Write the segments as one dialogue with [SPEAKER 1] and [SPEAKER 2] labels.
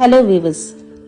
[SPEAKER 1] Hello weavers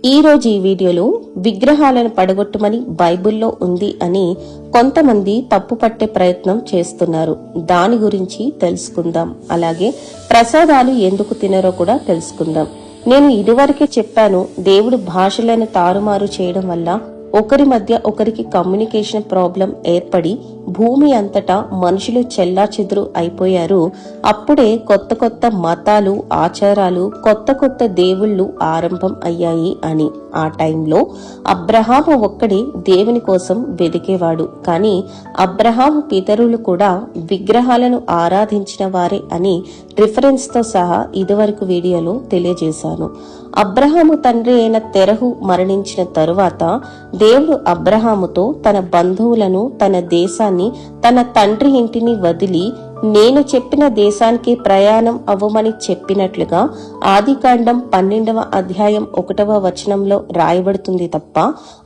[SPEAKER 1] ఈరోజు ఈ వీడియోలో విగ్రహాలను పడగొట్టమని బైబిల్లో ఉంది అని కొంతమంది తప్పు పట్టే ప్రయత్నం చేస్తున్నారు. దాని గురించి తెలుసుకుందాం. అలాగే ప్రసాదాలు ఎందుకు తినరో కూడా తెలుసుకుందాం. నేను ఇదివరకే చెప్పాను దేవుడు భాషలను తారుమారు చేయడం వల్ల ఒకరి మధ్య ఒకరికి కమ్యూనికేషన్ ప్రాబ్లం ఏర్పడి భూమి అంతటా మనుషులు చెల్లాచెదురు అయిపోయారు. అప్పుడే కొత్త కొత్త మతాలు ఆచారాలు కొత్త కొత్త దేవుళ్ళు ఆరంభం అయ్యాయి అని. ఆ టైంలో అబ్రహాము ఒక్కడే దేవుని కోసం వెదికేవాడు. కానీ అబ్రహాము పితరులు కూడా విగ్రహాలను ఆరాధించిన వారే అని రిఫరెన్స్తో సహా ఇదివరకు వీడియోలో తెలియజేశాను. అబ్రహాము తండ్రి అయిన తెరహు మరణించిన తరువాత దేవుడు అబ్రహాముతో తన బంధువులను తన దేశాన్ని తన తండ్రి ఇంటిని వదిలి నేను చెప్పిన దేశానికి ప్రయాణం అవ్వమని చెప్పినట్లుగా ఆదికాండం పన్నెండవ అధ్యాయం ఒకటవ వచనంలో రాయబడుతుంది తప్ప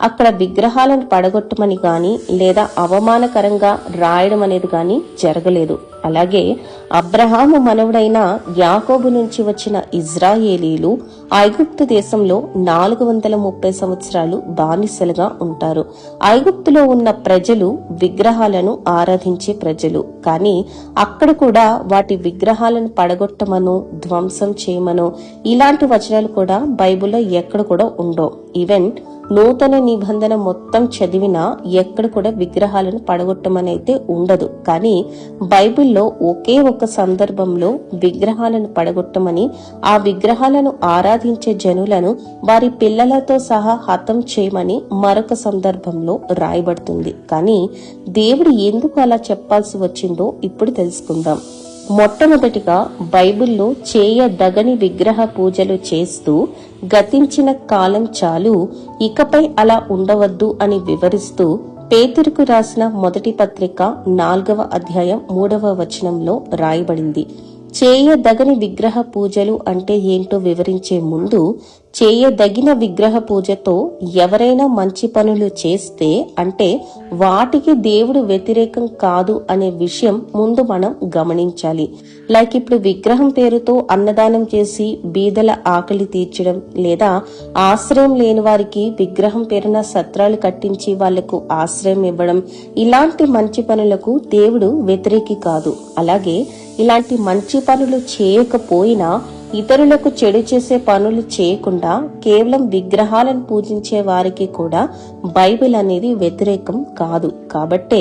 [SPEAKER 1] అక్కడ విగ్రహాలను పడగొట్టమని గాని లేదా అవమానకరంగా రాయడం అనేది గాని జరగలేదు. అలాగే అబ్రహాము మనవుడైన యాకోబు నుంచి వచ్చిన ఇజ్రాయేలీలు ఐగుప్తు దేశంలో నాలుగు వందల ముప్పై సంవత్సరాలు బానిసలుగా ఉంటారు. ఐగుప్తులో ఉన్న ప్రజలు విగ్రహాలను ఆరాధించే ప్రజలు. కానీ అక్కడ కూడా వాటి విగ్రహాలను పడగొట్టమనో ధ్వంసం చేయమనో ఇలాంటి వచనాలు కూడా బైబిల్లో ఎక్కడ కూడా ఉండవు. ఈవెన్ నూతన నిబంధన మొత్తం చదివినా ఎక్కడ కూడా విగ్రహాలను పడగొట్టమనైతే ఉండదు. కానీ బైబిల్లో ఒకే ఒక సందర్భంలో విగ్రహాలను పడగొట్టమని ఆ విగ్రహాలను ఆరాధించే జనులను వారి పిల్లలతో సహా హతం చేయమని మరొక సందర్భంలో రాయబడుతుంది. కానీ దేవుడు ఎందుకు అలా చెప్పాల్సి వచ్చిందో ఇప్పుడు తెలుసుకుందాం. మొట్టమొదటిగా బైబిల్లో చేయదగని విగ్రహ పూజలు చేస్తూ గతించిన కాలం చాలు ఇకపై అలా ఉండవద్దు అని వివరిస్తూ పేతురుకు రాసిన మొదటి పత్రిక నాల్గవ అధ్యాయం మూడవ వచనంలో రాయబడింది. చేయదగని విగ్రహ పూజలు అంటే ఏంటో వివరించే ముందు చేయదగిన విగ్రహ పూజతో ఎవరైనా మంచి పనులు చేస్తే అంటే వాటికి దేవుడు వ్యతిరేకం కాదు అనే విషయం ముందు మనం గమనించాలి. లైక్ ఇప్పుడు విగ్రహం పేరుతో అన్నదానం చేసి బీదల ఆకలి తీర్చడం లేదా ఆశ్రయం లేని వారికి విగ్రహం పేరున సత్రాలు కట్టించి వాళ్ళకు ఆశ్రయం ఇవ్వడం ఇలాంటి మంచి పనులకు దేవుడు వ్యతిరేకి కాదు. అలాగే ఇలాంటి మంచి పనులు చేయకపోయినా ఇతరులకు చెడు చేసే పనులు చేయకుండా కేవలం విగ్రహాలను పూజించే వారికి కూడా బైబిల్ అనేది వ్యతిరేకం కాదు. కాబట్టే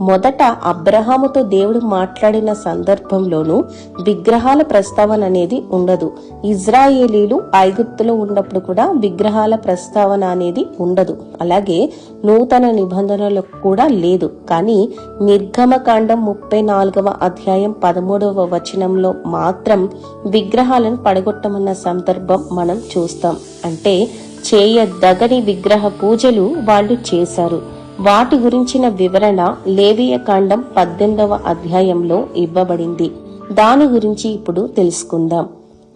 [SPEAKER 1] మొదట అబ్రహాముతో దేవుడు మాట్లాడిన సందర్భంలోనూ విగ్రహాల ప్రస్తావన అనేది ఉండదు. ఇజ్రాయేలీలు ఐగుప్తులో ఉన్నప్పుడు కూడా విగ్రహాల ప్రస్తావన అనేది ఉండదు. అలాగే నూతన నిబంధనలు కూడా లేదు. కానీ నిర్గమకాండం ముప్పై నాలుగవ అధ్యాయం పదమూడవ వచనంలో మాత్రం విగ్రహాలను పడగొట్టమన్న సందర్భం మనం చూస్తాం. అంటే చేయదగని విగ్రహ పూజలు వాళ్ళు చేశారు. వాటి గురించిన వివరణ లేవియ కాండం పద్దెనిమిదవ అధ్యాయంలో ఇవ్వబడింది. దాని గురించి ఇప్పుడు తెలుసుకుందాం.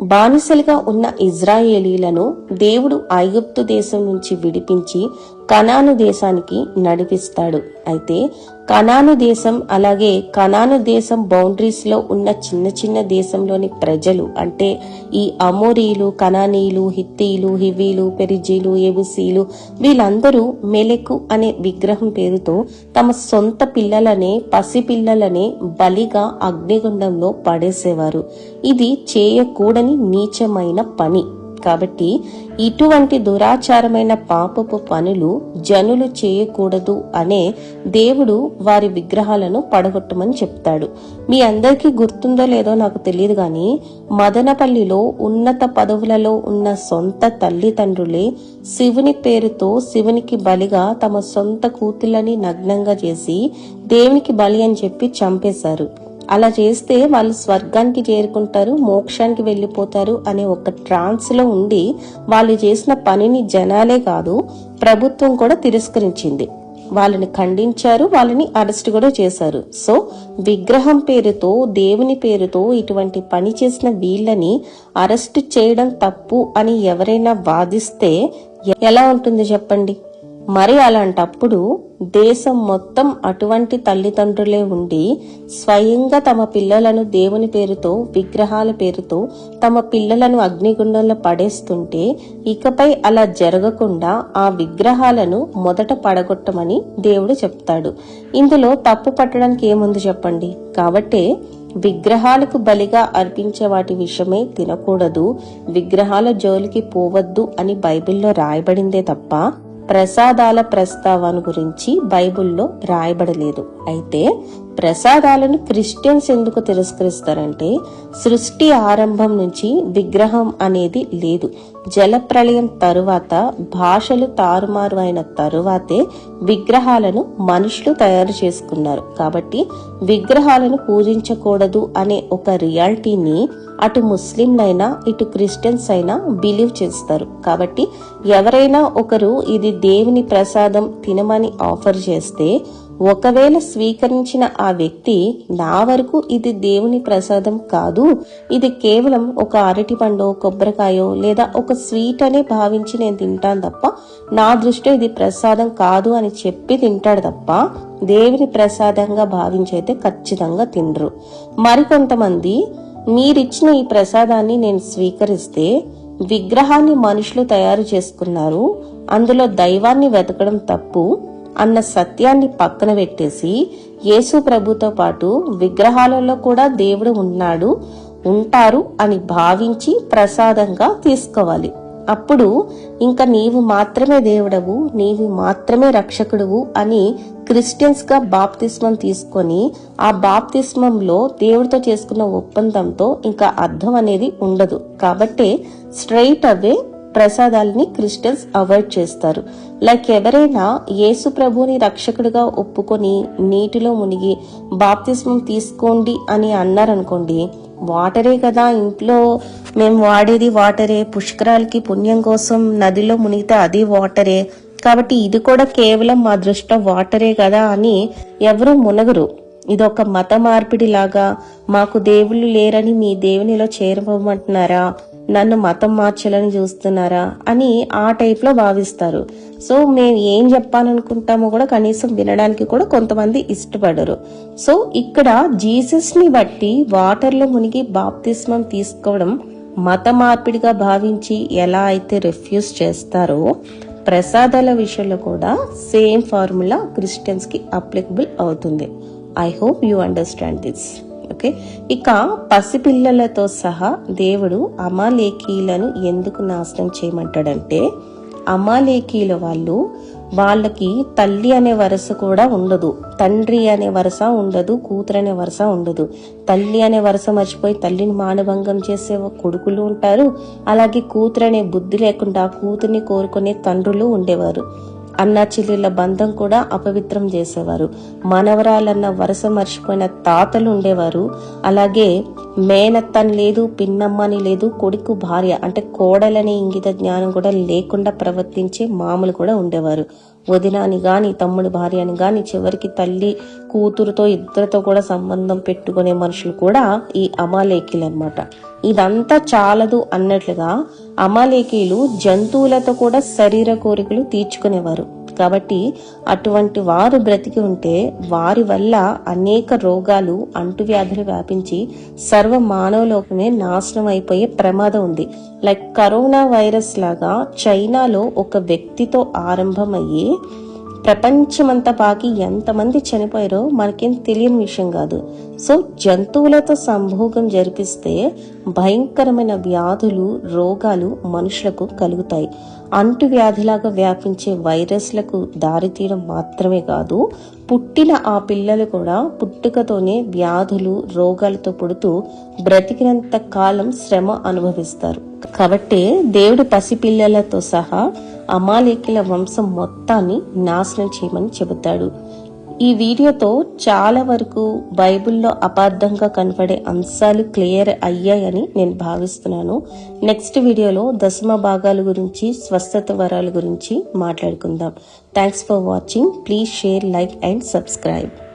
[SPEAKER 1] బానిసలుగా ఉన్న ఇజ్రాయేలీలను దేవుడు ఐగుప్తు దేశం నుంచి విడిపించి కనాను దేశానికి నడిపిస్తాడు. అయితే కనాను దేశం అలాగే కనాను దేశం బౌండరీస్లో ఉన్న చిన్న చిన్న దేశంలోని ప్రజలు అంటే ఈ అమోరీలు కనానీయులు హిత్తీలు హివీలు పెరిజీలు ఎబుసీలు వీళ్ళందరూ మెలకు అనే విగ్రహం పేరుతో తమ సొంత పిల్లలనే పసి పిల్లలనే బలిగా అగ్నిగుండంలో పడేసేవారు. ఇది చేయకూడని నీచమైన పని. కాబట్టి ఇటువంటి దురాచారమైన పాపపు పనులు జనులు చేయకూడదు అనే దేవుడు వారి విగ్రహాలను పడగొట్టమని చెప్తాడు. మీ అందరికీ గుర్తుందో లేదో నాకు తెలియదు గాని మదనపల్లిలో ఉన్నత పదవులలో ఉన్న సొంత తల్లిదండ్రులే శివుని పేరుతో శివునికి బలిగా తమ సొంత కూతుళ్ళని నగ్నంగా చేసి దేవునికి బలి అని చెప్పి చంపేశారు. అలా చేస్తే వాళ్ళు స్వర్గానికి చేరుకుంటారు మోక్షానికి వెళ్ళిపోతారు అనే ఒక ట్రాన్స్లో ఉండి వాళ్ళు చేసిన పనిని జనాలే కాదు ప్రభుత్వం కూడా తిరస్కరించింది. వాళ్ళని ఖండించారు వాళ్ళని అరెస్ట్ కూడా చేశారు. సో విగ్రహం పేరుతో దేవుని పేరుతో ఇటువంటి పని చేసిన వీళ్ళని అరెస్ట్ చేయడం తప్పు అని ఎవరైనా వాదిస్తే ఎలా ఉంటుంది చెప్పండి? మరి అలాంటప్పుడు దేశం మొత్తం అటువంటి తల్లిదండ్రులే ఉండి స్వయంగా తమ పిల్లలను దేవుని పేరుతో విగ్రహాల పేరుతో తమ పిల్లలను అగ్నిగుండంలో పడేస్తుంటే ఇకపై అలా జరగకుండా ఆ విగ్రహాలను మొదట పడగొట్టమని దేవుడు చెప్తాడు. ఇందులో తప్పు పట్టడానికి ఏముంది చెప్పండి? కాబట్టే విగ్రహాలకు బలిగా అర్పించే వాటి విషయమే తినకూడదు. విగ్రహాల జోలికి పోవద్దు అని బైబిల్లో రాయబడిందే తప్ప ప్రసాదాల ప్రస్తావన గురించి బైబిల్లో రాయబడలేదు. అయితే ప్రసాదాలను క్రిస్టియన్స్ ఎందుకు తిరస్కరిస్తారంటే సృష్టి ఆరంభం నుంచి విగ్రహం అనేది లేదు. జలప్రళయం తరువాత భాషలు తారుమారు అయిన తరువాతే విగ్రహాలను మనుషులు తయారు చేసుకున్నారు. కాబట్టి విగ్రహాలను పూజించకూడదు అనే ఒక రియాలిటీని అటు ముస్లింలైనా ఇటు క్రిస్టియన్స్ అయినా బిలీవ్ చేస్తారు. కాబట్టి ఎవరైనా ఒకరు ఇది దేవుని ప్రసాదం తినమని ఆఫర్ చేస్తే ఒకవేళ స్వీకరించిన ఆ వ్యక్తి నా వరకు ఇది దేవుని ప్రసాదం కాదు ఇది కేవలం ఒక అరటి పండో కొబ్బరికాయో లేదా ఒక స్వీట్ అనే భావించి నేను తింటాను తప్ప నా దృష్టిలో ఇది ప్రసాదం కాదు అని చెప్పి తింటాడు తప్ప దేవుని ప్రసాదంగా భావించైతే ఖచ్చితంగా తినరు. మరికొంతమంది మీరిచ్చిన ఈ ప్రసాదాన్ని నేను స్వీకరిస్తే విగ్రహాన్ని మనుషులు తయారు చేసుకున్నారు అందులో దైవాన్ని వెతకడం తప్పు అన్న సత్యాన్ని పక్కన పెట్టేసి యేసు ప్రభుతో పాటు విగ్రహాలలో కూడా దేవుడు ఉన్నాడు ఉంటారు అని భావించి ప్రసాదంగా తీసుకోవాలి. అప్పుడు ఇంకా నీవు మాత్రమే దేవుడవు నీవు మాత్రమే రక్షకుడువు అని క్రిస్టియన్స్గా బాప్తిస్మం తీసుకొని ఆ బాప్తిస్మంలో దేవుడితో చేసుకున్న ఒప్పందంతో ఇంకా అర్థం అనేది ఉండదు. కాబట్టి స్ట్రైట్ అవే ప్రసాదాలని క్రిస్టియన్స్ అవాయిడ్ చేస్తారు. లైక్ ఎవరైనా యేసు ప్రభుని రక్షకుడిగా ఒప్పుకొని నీటిలో మునిగి బాప్తిస్మం తీసుకోండి అని అన్నారనుకోండి వాటరే కదా ఇంట్లో మేము వాడేది వాటరే పుష్కరాలకి పుణ్యం కోసం నదిలో మునిగితే అది వాటరే. కాబట్టి ఇది కూడా కేవలం మా దృష్టిలో వాటరే కదా అని ఎవరు మునగరు. ఇది ఒక మత మార్పిడి లాగా మాకు దేవుళ్ళు లేరని మీ దేవునిలో చేరవమంటున్నారా నన్ను మతం మార్చాలని చూస్తున్నారా అని ఆ టైప్లో భావిస్తారు. సో మేము ఏం చెప్పాలనుకుంటామో కూడా కనీసం వినడానికి కూడా కొంతమంది ఇష్టపడరు. సో ఇక్కడ జీసస్ని బట్టి వాటర్లో మునిగి బాప్తిస్మం తీసుకోవడం మత మార్పిడిగా భావించి ఎలా అయితే రిఫ్యూజ్ చేస్తారో ప్రసాదాల విషయంలో కూడా సేమ్ ఫార్ములా క్రిస్టియన్స్కి అప్లికబుల్ అవుతుంది. I hope you understand this. Okay? ఇక పసిపిల్లలతో సహా దేవుడు అమాలేకీలను ఎందుకు నాశనం చేయమంటాడంటే అమాలేకీల వాళ్ళు వాళ్ళకి తల్లి అనే వరస కూడా ఉండదు. తండ్రి అనే వరస ఉండదు కూతురు అనే వరస ఉండదు. తల్లి అనే వరస మర్చిపోయి తల్లిని మానభంగం చేసే కొడుకులు ఉంటారు. అలాగే కూతురు అనే బుద్ధి లేకుండా కూతుర్ని కోరుకునే తండ్రులు ఉండేవారు. అన్నా చెల్లెళ్ళ బంధం కూడా అపవిత్రం చేసేవారు. మనవరాలన్న వరుస మర్చిపోయిన తాతలు ఉండేవారు. అలాగే మేనత్తని లేదు పిన్నమ్మని లేదు కొడుకు భార్య అంటే కోడలనే ఇంగిత జ్ఞానం కూడా లేకుండా ప్రవర్తించే మామూలు కూడా ఉండేవారు. వదినాని గాని తమ్ముడి భార్య అని గాని చివరికి తల్లి కూతురుతో ఇద్దరితో కూడా సంబంధం పెట్టుకునే మనుషులు కూడా ఈ అమాలేకీలు అనమాట ఇదంతా చాలదు అన్నట్లుగా అమాలేకీలు జంతువులతో కూడా శరీర కోరికలు తీర్చుకునేవారు. కాబట్టి అటువంటి వారు బ్రతికి ఉంటే వారి వల్ల అనేక రోగాలు అంటువ్యాధులు వ్యాపించి సర్వ మానవలోకమే నాశనం అయిపోయే ప్రమాదం ఉంది. లైక్ కరోనా వైరస్ లాగా చైనాలో ఒక వ్యక్తితో ఆరంభమయ్యి ప్రపంచమంతా పాకి ఎంతమంది చనిపోయారో మనకేం తెలియని విషయం కాదు. సో జంతువులతో సంభోగం జరిపిస్తే భయంకరమైన వ్యాధులు రోగాలు మనుషులకు కలుగుతాయి. అంటువ్యాధిలాగా వ్యాపించే వైరస్లకు దారితీయడం మాత్రమే కాదు పుట్టిన ఆ పిల్లలు కూడా పుట్టుకతోనే వ్యాధులు రోగాలతో పుడుతూ బ్రతికినంత కాలం శ్రమ అనుభవిస్తారు. కాబట్టి దేవుడు పసిపిల్లలతో సహా అమాలేకిల వంశం మొత్తాన్ని నాశనం చేయమని చెబుతాడు. ఈ వీడియోతో చాలా వరకు బైబిల్లో అపార్థంగా కనపడే అంశాలు క్లియర్ అయ్యాయని నేను భావిస్తున్నాను. నెక్స్ట్ వీడియోలో దశమ భాగాల గురించి స్వస్థత వరాల గురించి మాట్లాడుకుందాం. Thanks for watching please share like and subscribe